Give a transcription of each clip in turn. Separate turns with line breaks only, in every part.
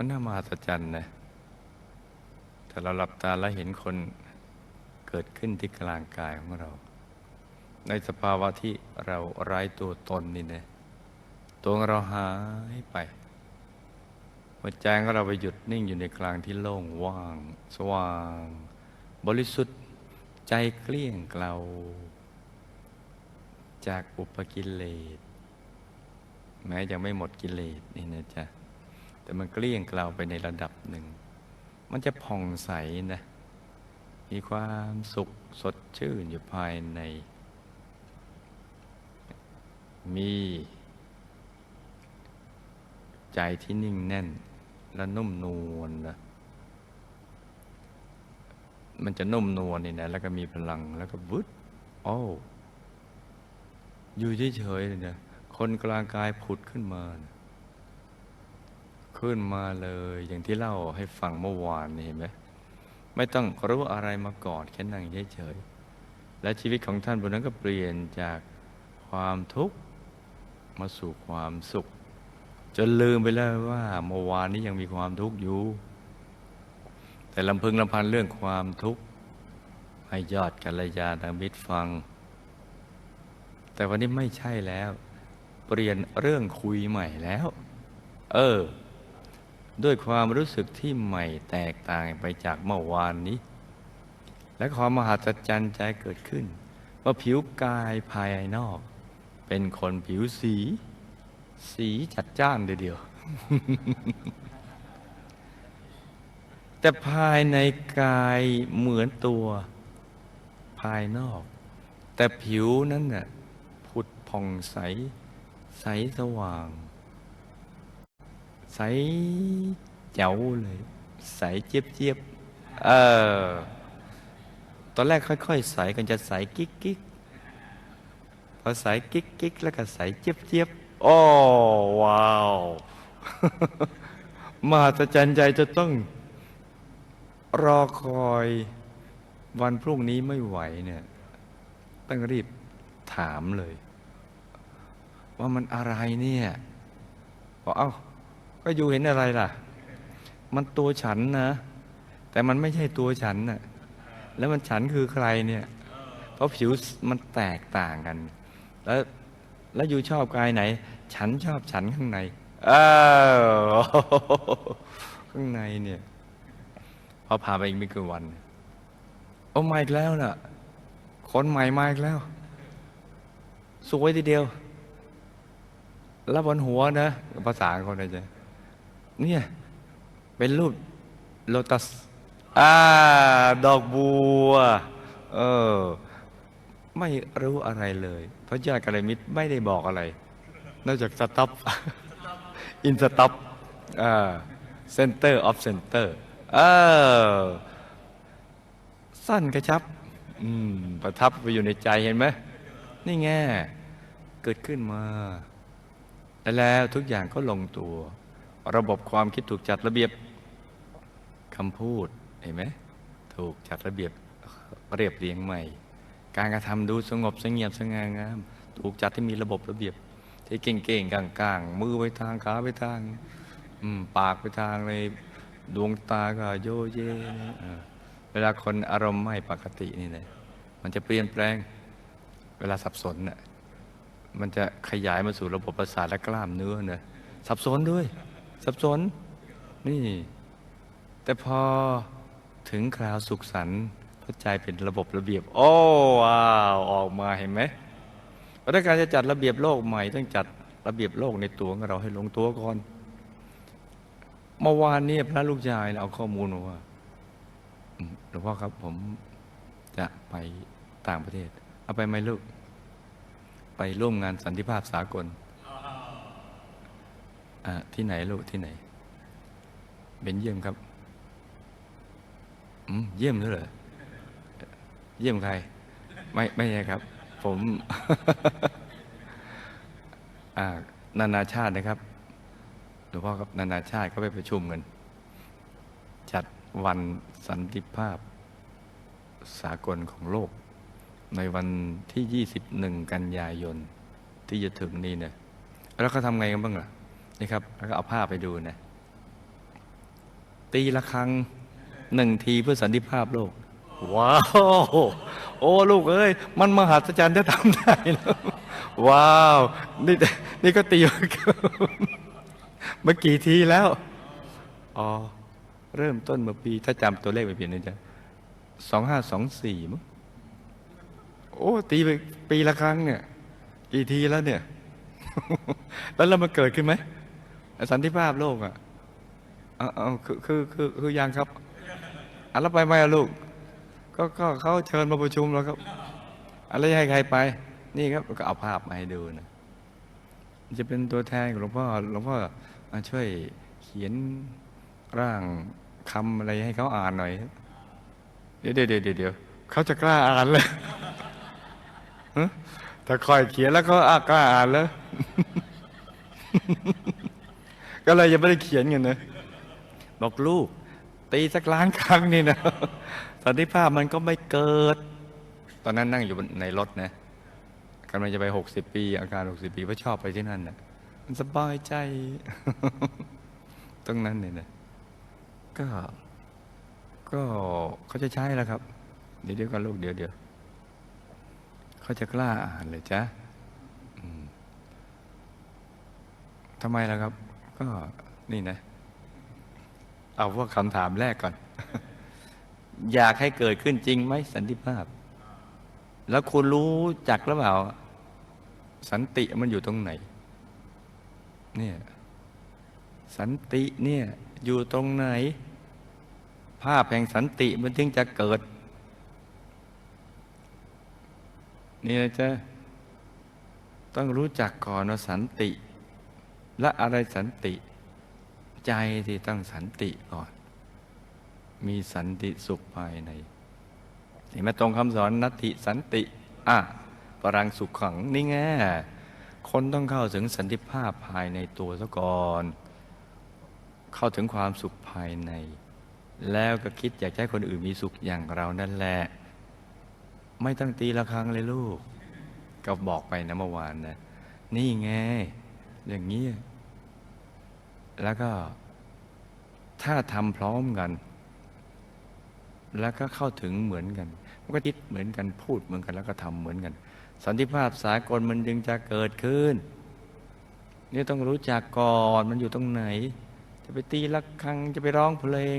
มันน่ามหัศจรรย์นะแต่เราหลับตาแล้วเห็นคนเกิดขึ้นที่กลางกายของเรา ในสภาวะที่เราไร้ตัวตนนี่นะตัวของเราหายไปหัวใจของเราไปหยุดนิ่งอยู่ในกลางที่โล่งว่าง สว่าง บริสุทธิ์ใจเกลี้ยงเกลาจากอุปกิเลสแม้ยังไม่หมดกิเลสนี่นะจ๊ะ แต่มันเกลี้ยงเกลาไปในระดับหนึ่ง มันจะผ่องใสนะ มีความสุขสดชื่นอยู่ภายใน มีใจที่นิ่งแน่นและนุ่มนวลนะมันจะนุ่มนวลนี่นะ แล้วก็มีพลังแล้วก็วุดโอ้อยู่เฉยๆเลยนะคนกลางกายผุดขึ้นมานะ ขึ้นมาเลย อย่างที่เล่าให้ฟังเมื่อวานนี่เห็นไหมไม่ต้องรู้อะไรมาก่อนแค่นั่งเฉยๆและชีวิตของท่านบนนั้นก็เปลี่ยนจากความทุกข์มาสู่ความสุข จนลืมไปแล้วว่าเมื่อวานนี้ยังมีความทุกข์อยู่ แต่ลำพึงลำพันเรื่องความทุกข์ให้ยอดกัลยาณมิตรฟัง แต่วันนี้ไม่ใช่แล้ว เปลี่ยนเรื่องคุยใหม่แล้ว เออ ด้วยความรู้สึกที่ใหม่แตกต่างไปจากเมื่อวานนี้ และความมหัศจรรย์ใจเกิดขึ้น ว่าผิวกายภายนอก เป็นคนผิวสี สีจัดจ้านเดียวแต่ภายในกายเหมือนตัวภายนอก แต่ผิวนั้นน่ะผุดผ่องใส ใสสว่าง ใสเจ๋วเลย ใสเจี๊ยบเจี๊ยบเออตอนแรกค่อยๆใสกันจะใสกิ๊กกิ๊กพอใสกิ๊กกิ๊กแล้วก็ใสเจี๊ยบเจี๊ยบโอ้ว้าวมหัศจรรย์ใจจะต้องรอคอยวันพรุ่งนี้ไม่ไหวเนี่ยต้องรีบถามเลย ว่ามันอะไรเนี่ยบอกเอ้า ก็อยู่เห็นอะไรล่ะ มันตัวฉันนะ แต่มันไม่ใช่ตัวฉันน่ะ แล้วมันฉันคือใครเนี่ย เพราะผิวมันแตกต่างกัน แล้วแล้วอยู่ชอบกายไหน ฉันชอบฉันข้างในเออข้างในเนี่ยพอพาไปอีกไม่กี่วันโอ้มาอีกแล้วน่ะ คนใหม่มาอีกแล้ว สวยทีเดียว แล้วบนหัวนะ ภาษาคนไหนจะ เนี่ยเป็นรูปโลตัสอ่าดอกบัว เออ ไม่รู้อะไรเลย พระเจ้ากัลยาณมิตรไม่ได้บอกอะไร นอกจากสต็อปอินสต็อปอ่าเซนเตอร์ออฟเซนเตอร์เออสั้นกระชับ อืม ประทับไปอยู่ในใจเห็นไหมนี่ไงเกิดขึ้นมา แล้วทุกอย่างก็ลงตัว ระบบความคิดถูกจัดระเบียบคำพูดเห็นไหมถูกจัดระเบียบเรียบเรียงใหม่ การกระทำดูสงบสงเงียบสง่างาม ถูกจัดที่มีระบบระเบียบ ที่เก่งๆกลางๆมือไปทางขาไปทางปากไปทางเลยดวงตาก็โยเยเวลาคนอารมณ์ไม่ปกตินี่นะมันจะเปลี่ยนแปลงเวลาสับสนน่ะมันจะขยายมาสู่ระบบประสาทและกล้ามเนื้อเนอะสับสนด้วย สับสน นี่ แต่พอถึงคราวสุขสันต์พระใจเป็นระบบระเบียบ โอ้ว้าวออกมาเห็นไหมเพราะการจะจัดระเบียบโลกใหม่ต้องจัดระเบียบโลกในตัวของเราให้ลงตัวก่อนเมื่อวานนี้พระลูกชายเอาข้อมูลมาว่าหลวงพ่อครับผมจะไปต่างประเทศ เอาไปไหมลูก ไปร่วมงานสันติภาพสากล ที่ไหนลูกที่ไหนเบนเยี่ยมครับอืมเยี่ยมด้วยเหรอเยี่ยมใคร ไม่ไม่ใช่ครับ ผมอ่านานาชาตินะครับหลวงพ่อครับนานาชาติเขาไปประชุมกันจัดวันสันติภาพสากลของโลก ในวันที่ 21 กันยายน ที่จะถึงนี้เนี่ยแล้วเขาทำไงกันบ้างล่ะ นี่ครับ แล้วก็เอาภาพไปดูนะ ตีละครังหนึ่งทีเพื่อสันติภาพโลก ว้าว โอ้ลูกเอ้ย มันมหัศจรรย์จะทำได้แล้วว้าว นี่นี่ก็ตีเมื่อกี่ทีแล้ว อ๋อ เริ่มต้นเมื่อปี ถ้าจำตัวเลขไม่ผิดนะจ๊ะสองห้าสองสี่มั้งโอ้ ตีไปปีละครั้งเนี่ย กี่ทีแล้วเนี่ย แล้วเรามาเกิดขึ้นไหม สันติภาพโลกอะเอาเอาคือคือคือคือยังครับอะแล้วไปไหมลูก ก็ก็เขาเชิญมาประชุมแล้วครับอะไรให้ใครไป นี่ครับก็เอาภาพมาให้ดูนะจะเป็นตัวแทนของหลวงพ่อหลวงพ่อมาช่วยเขียนร่างคำอะไรให้เขาอ่านหน่อย เดี๋ยวเดี๋ยวเดี๋ยวเดี๋ยวเขาจะกล้าอ่านเลยฮะถ้าคอยเขียนแล้วเขาอากล้าอ่านแล้ว ก็เลยยังไม่ได้เขียนกันนะบอกลูก ตีสักล้านครั้งนี่นะสันติภาพมันก็ไม่เกิด ตอนนั้นนั่งอยู่ในรถนะกำลังจะไปหกสิบปี อาการหกสิบปีเพราะชอบไปที่นั่นนะมันสบายใจ ตรงนั้นเนี่ยนะก็ ก็เขาจะใช้แล้วครับ เดี๋ยวเดี๋ยวกันลูกเดี๋ยวเดี๋ยวเขาจะกล้าอ่านเลยจ้ะทำไมล่ะครับ ก็นี่นะ เอาพวกคำถามแรกก่อน อยากให้เกิดขึ้นจริงไหมสันติภาพ แล้วคุณรู้จักหรือเปล่า สันติมันอยู่ตรงไหน เนี่ย สันติเนี่ย อยู่ตรงไหน ภาพแห่งสันติมันถึงจะเกิด นี่นะจ๊ะต้องรู้จักก่อนว่าสันติ และอะไรสันติ ใจที่ต้องสันติก่อน มีสันติสุขภายในเห็นไหมตรงคำสอนนัตติสันติอะปรังสุขขังนี่ไงคนต้องเข้าถึงสันติภาพภายในตัวซะก่อน เข้าถึงความสุขภายใน แล้วก็คิดอยากให้คนอื่นมีสุขอย่างเรานั่นแหละ ไม่ต้องตีละครั้งเลยลูก ก็บอกไปนะเมื่อวานนะ นี่ไง อย่างนี้ แล้วก็ถ้าทำพร้อมกัน แล้วก็เข้าถึงเหมือนกัน มันก็คิดเหมือนกันพูดเหมือนกัน แล้วก็ทำเหมือนกัน สันติภาพสากลมันจึงจะเกิดขึ้น นี่ต้องรู้จักก่อนมันอยู่ตรงไหน จะไปตีละครังจะไปร้องเพลง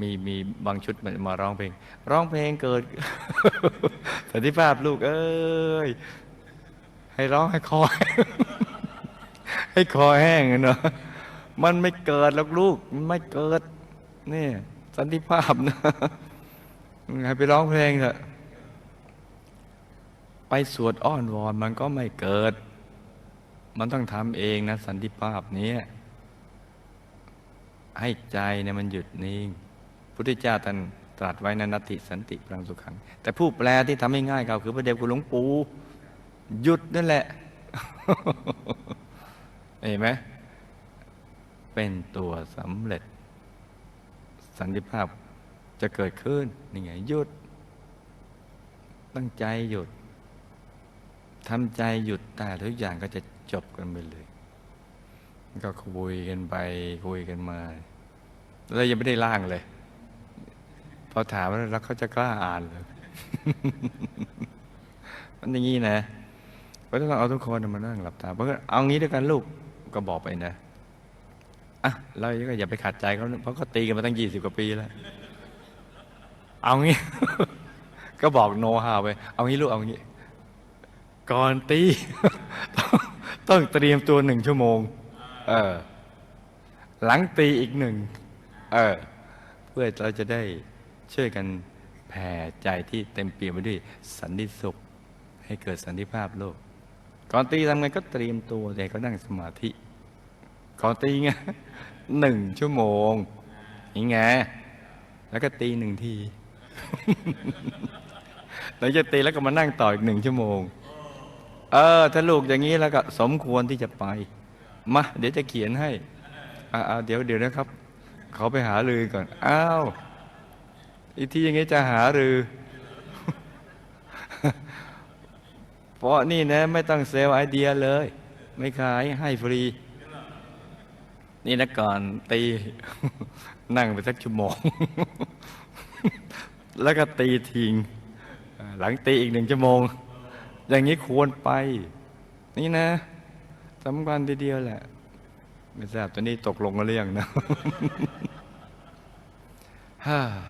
มีมีบางชุดมามาร้องเพลง ร้องเพลงเกิด สันติภาพลูกเอ้ยให้ร้องให้คอย ให้คอแห้งเนาะมันไม่เกิดหรอกลูก มันไม่เกิดนี่สันติภาพนะให้ไปร้องเพลงเถอะไปสวดอ้อนวอนมันก็ไม่เกิด มันต้องทำเองนะ สันติภาพนี้ให้ใจเนี่ยมันหยุดนิ่งพุทธเจ้าท่านตรัสไว้ในนัตติสันติพลังสุขัง แต่ผู้แปลที่ทำให้ง่ายเขาคือพระเดชคุณหลวงปู่หยุดนั่นแหละ เห็นไหมเป็นตัวสำเร็จ สันติภาพจะเกิดขึ้นนี่ไงหยุด ตั้งใจหยุดทำใจหยุดแต่ทุกอย่างก็จะจบกันไปเลย ก็คุยกันไป คุยกันมาแล้วยังไม่ได้ล่างเลย พอถามแล้วเขาจะกล้าอ่านเลยมันอย่างนี้นะเพราะต้องเอาทุกคนมานั่งหลับตาเพราะงั้นเอางี้ด้วยกันลูก ก็บอกไปนะอะเราก็อย่าไปขัดใจเขาเพราะเขาตีกันมาตั้งยี่สิบกว่าปีแล้ว เอางี้ ก็บอกโนฮาไป เอางี้ลูกเอางี้ ก่อนตี ต้องเตรียมตัวหนึ่งชั่วโมง เออ หลังตีอีกหนึ่ง เออ เพื่อเราจะได้ช่วยกันแผ่ใจที่เต็มเปี่ยมไปด้วยสันติสุข ให้เกิดสันติภาพโลก ก่อนตีทำไงก็เตรียมตัวใจก็นั่งสมาธิ ก่อนตีไงหนึ่งชั่วโมงนี่ไงแล้วก็ตีหนึ่งทีหลังจากตีแล้วก็มานั่งต่ออีกหนึ่งชั่วโมง เออ ถ้าลูกอย่างนี้แล้วก็สมควรที่จะไป มา เดี๋ยวจะเขียนให้อ่าเดี๋ยวเดี๋ยวนะครับ เขาไปหารือก่อน อ้าว อีกทีอย่างงี้จะหารือ เพราะนี่นะไม่ต้องเซลล์ไอเดียเลย ไม่ขายให้ฟรี นี่นะก่อนตี นั่งไปสักชั่วโมง แล้วก็ตีทิ้งหลังตีอีกหนึ่งชั่วโมง อย่างนี้ควรไป นี่นะสำคัญทีเดียวแหละ ไม่ทราบตอนนี้ตกลงกันหรือยังนะฮ่า